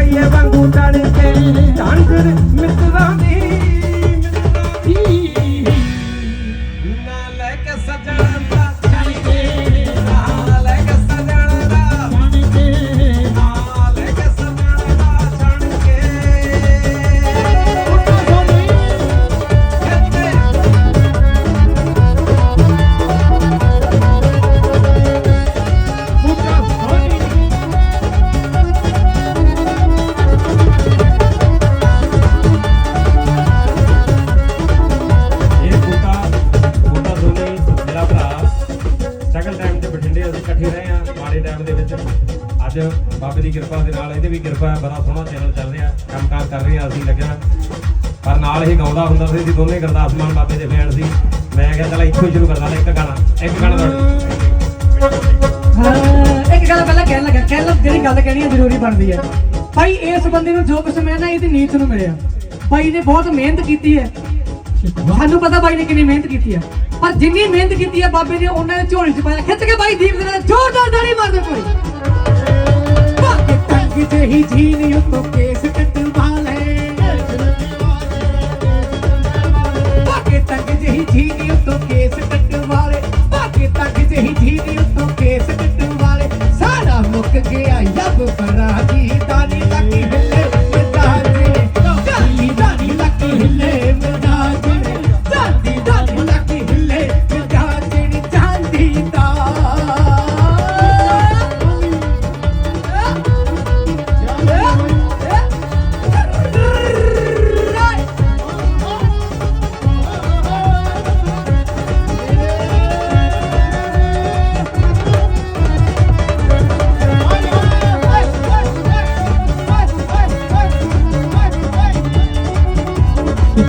பையன் கூட்டானுக்கு தான் மித்துதான்? தீ ਸੈਕੰਡ ਟਾਈਮ ਤੇ ਬਠਿੰਡੇ ਅਸੀਂ ਇਕੱਠੇ ਰਹੇ ਆ ਮਾੜੇ ਟਾਈਮ ਦੇ ਵਿੱਚ। ਅੱਜ ਬਾਬੇ ਦੀ ਕਿਰਪਾ ਦੇ ਨਾਲ ਇਹਦੇ ਵੀ ਕਿਰਪਾ ਹੈ, ਬੜਾ ਸੋਹਣਾ ਚੈਨਲ ਚੱਲ ਰਿਹਾ, ਕੰਮਕਾਰ ਕਰ ਰਹੇ ਆ ਅਸੀਂ ਲੱਗਿਆ। ਪਰ ਨਾਲ ਹੀ ਗਾਉਂਦਾ ਹੁੰਦਾ ਸੀ ਜੀ ਦੋਨੇ ਗੁਰਦਾਸ ਮਾਨ ਬਾਬੇ ਦੇ ਫੈਨ ਸੀ। ਮੈਂ ਕਿਹਾ, ਚਲ ਇੱਥੋਂ ਸ਼ੁਰੂ ਕਰਦਾ, ਇੱਕ ਗਾਣਾ ਇੱਕ ਗਾਣਾ ਹਾਂ, ਇੱਕ ਗੱਲ ਪਹਿਲਾਂ ਕਹਿਣ ਲੱਗਾ ਕਹਿਣ ਲੱਗਾ, ਜਿਹੜੀ ਗੱਲ ਕਹਿਣੀ ਜ਼ਰੂਰੀ ਬਣਦੀ ਹੈ। ਭਾਈ, ਇਸ ਬੰਦੇ ਨੂੰ ਜੋ ਕੁਛ ਮੈਂ ਨਾ ਇਹਦੀ ਨੀਤ ਨੂੰ ਮਿਲਿਆ। ਭਾਈ ਨੇ ਬਹੁਤ ਮਿਹਨਤ ਕੀਤੀ ਹੈ। ਤੁਹਾਨੂੰ ਪਤਾ ਭਾਈ ਨੇ ਕਿੰਨੀ ਮਿਹਨਤ ਕੀਤੀ ਹੈ। ਪਰ ਜਿੰਨੀ ਮਿਹਨਤ ਕੀਤੀ ਹੈ ਬਾਬੇ ਨੇ, ਉਹਨਾਂ ਨੇ ਝੋਲੀ ਚ ਪਾਇਆ। ਖਿੱਚ ਕੇ ਬਾਈ ਦੀਪ ਦੇ ਨਾਲ ਜ਼ੋਰਦਾਰ ਤਾੜੀ ਮਾਰ ਦੇ ਕੋਈ ਤੰਗ ਜਹੀ ਜੀਨ ਉਤੋਂ ਕੇਸ ਕਟਵਾ ਲੈ ਬਾਕੀ ਤੰਗ ਜਹੀ ਜੀਨ ਉਤੋਂ ਕੇਸ ਕਟਵਾ ਲੈ ਬਾਕੀ ਤੰਗ ਜਹੀ ਜੀਨ ਉਤੋਂ ਕੇਸ